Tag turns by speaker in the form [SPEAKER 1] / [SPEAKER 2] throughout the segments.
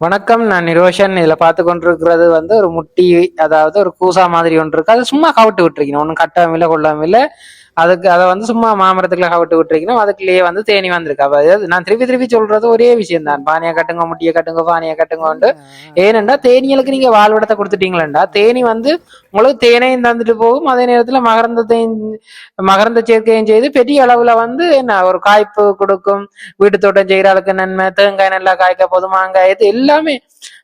[SPEAKER 1] வணக்கம் நான் நிரோஷன். இதில் பார்த்து கொண்டிருக்கிறது வந்து ஒரு முட்டி அதாவது ஒரு கூசா மாதிரி ஒன்று இருக்கு. அது சும்மா கவிட்டு விட்டுருக்கீங்க. ஒன்றும் கட்டாமல் இல்லை. அதுக்கு அதை வந்து சும்மா மாமரத்துக்குள்ள கவிட்டு விட்டுருக்கணும். அதுக்குள்ளேயே வந்து தேனி வந்திருக்கு. அப்ப அதாவது நான் திருப்பி திருப்பி சொல்றது ஒரே விஷயம் தான் பானையை கட்டுங்க முட்டியை கட்டுங்க பானையை கட்டுங்கன்ட்டு. ஏனென்றா தேனிகளுக்கு நீங்க வாழ்விடத்தை கொடுத்துட்டீங்களேண்டா தேனி வந்து உங்களுக்கு தேனையும் தந்துட்டு போகும். அதே நேரத்துல மகரந்தத்தையும் மகரந்த சேர்க்கையும் செய்து பெரிய அளவுல வந்து என்ன ஒரு காய்ப்பு கொடுக்கும். வீட்டு தோட்டம் செய்யறாளுக்கு நன்மை தேங்காய் நல்லா காய்க்க போதும் மாங்காய் இது எல்லாமே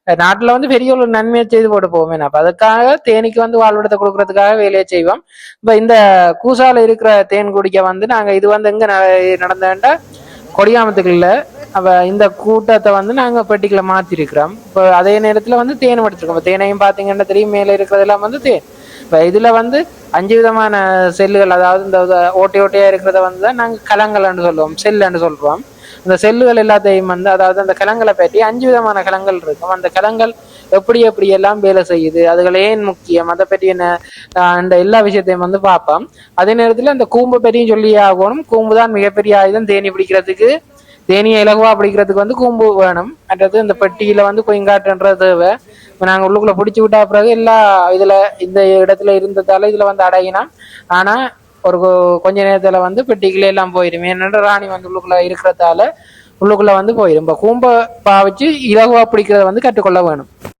[SPEAKER 1] நாட்டில் வந்து பெரிய ஒரு நன்மையை செய்து போட்டு போவோமே அப்போ அதுக்காக தேனிக்கு வந்து வாழ்விடத்தை கொடுக்கறதுக்காக வேலையை செய்வோம். இப்போ இந்த கூசால இருக்கிற தேன் குடிக்க வந்து நாங்கள் இது வந்து எங்கே ந- நடந்தேன்டா கொடியாமத்துக்குள்ள அப்போ இந்த கூட்டத்தை வந்து நாங்கள் பெட்டிக்கில் மாற்றிருக்கிறோம் இப்போ அதே நேரத்தில் வந்து தேன் எடுத்துருக்கோம். இப்போ தேனையும் பார்த்தீங்கன்னா தெரியும் மேலே இருக்கிறதெல்லாம் வந்து தேன். இப்போ இதில் வந்து அஞ்சு விதமான செல்லுகள் அதாவது இந்த இத- ஓட்டை ஓட்டையாக இருக்கிறத வந்து தான் நாங்கள் கலங்கள்னு சொல்லுவோம் செல்லுன்னு சொல்கிறோம் இந்த செல்லுகள் எல்லாத்தையும் வந்து அதாவது அந்த கிழங்களை பற்றி அஞ்சு விதமான கிழங்கள் இருக்கும். அந்த கிழங்கள் எப்படி எப்படி எல்லாம் வேலை செய்யுது அதுகள் ஏன் முக்கியம் அதை பற்றி என்ன இந்த எல்லா விஷயத்தையும் வந்து பார்ப்போம். அதே நேரத்தில் அந்த கூம்பு பற்றியும் சொல்லி ஆகணும். கூம்பு தான் மிகப்பெரிய ஆயுதம். தேனி பிடிக்கிறதுக்கு தேனியை இலகுவா பிடிக்கிறதுக்கு வந்து கூம்பு வேணும். அன்றது இந்த பெட்டியில வந்து கொயங்காட்டுன்றது தேவை. இப்போ நாங்கள் உள்ளுக்குள்ள பிடிச்சி விட்டா பிறகு எல்லா இதுல இந்த இடத்துல இருந்ததால இதுல வந்து அடையினா ஆனா ஒரு கொஞ்ச நேரத்துல வந்து பெட்டிக்குள்ளே எல்லாம் போயிடும் ஏன்னா ராணி வந்து உள்ளுக்குள்ள இருக்கிறதால உள்ளுக்குள்ள வந்து போயிடும் இப்போ கூம்பை பாவிச்சு இலகுவா பிடிக்கிறத வந்து கற்றுக்கொள்ள வேணும்.